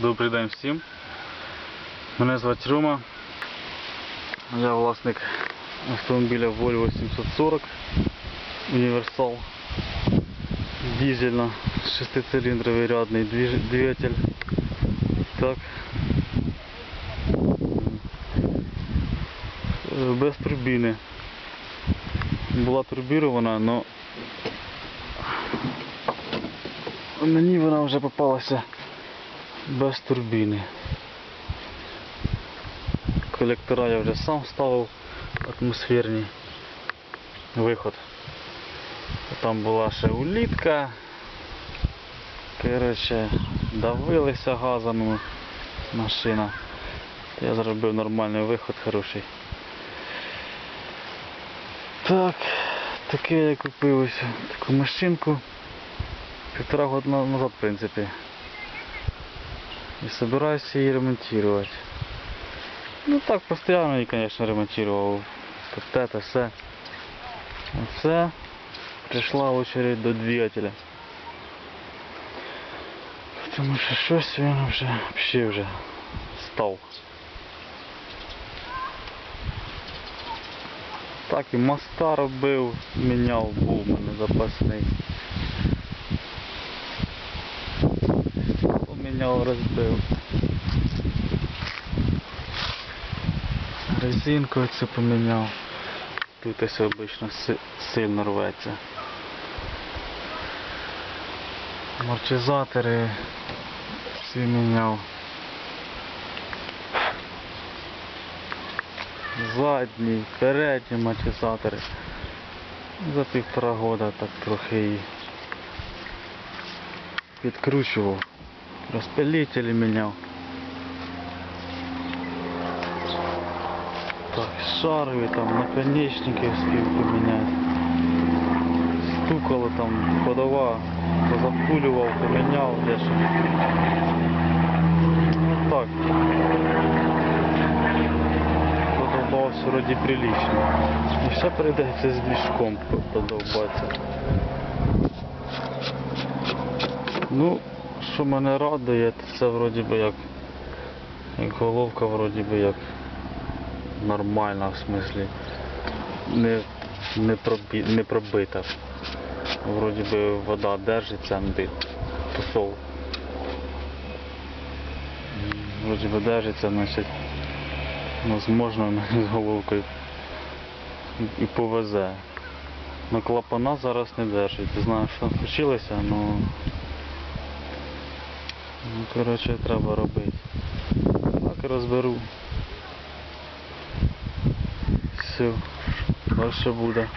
Добрий день всім. Мене звати Рома. Я власник автомобіля Volvo 740 Універсал. Дізельно, шестициліндровий рядний двигатель. Так. Е, Без турбіни. Була турбірована, але мені вона вже попалася без турбіни. Колектора я вже сам ставив атмосферний виход. Там була ще улітка. Коротше, давилися газом машина. Я зробив нормальний виход хороший. Так, таке я купив ось таку машинку. Півтора на- назад, в принципі. И собираюсь її ремонтувати. Ну так, постійно її, конечно, ремонтував. Тут те, те, все. Оце прийшла очередь до двигателя. Тому що щось він вже взагалі вже став. Так і моста робив, міняв, був у мене запасний. Поміняв, розбив. Резинку цю поміняв. Тут ось обично сильно рветься. Амортизатори всі міняв. Задні, передні амортизатори. За півтора года так трохи її підкручував. Розпилителі міняв. Так, шарові там, наконечники успів поміняти. Стукало там, ходова, позапулював, поміняв дещо. Ну так. Подобався вроді прилично. І ще прийдеться з мішком подовбатися. Ну, що мене радує, це вроді би як, головка вроді би як нормальна в смислі. Не, не, пробі, не пробита. Вроді би вода держиться, де тусов. Вроді би держиться, значить, можливо, з головкою і повезе. Но клапана зараз не держить. Знаю, що случилося, але Ну, коротше, треба робити. Так розберу. Все, далі буде.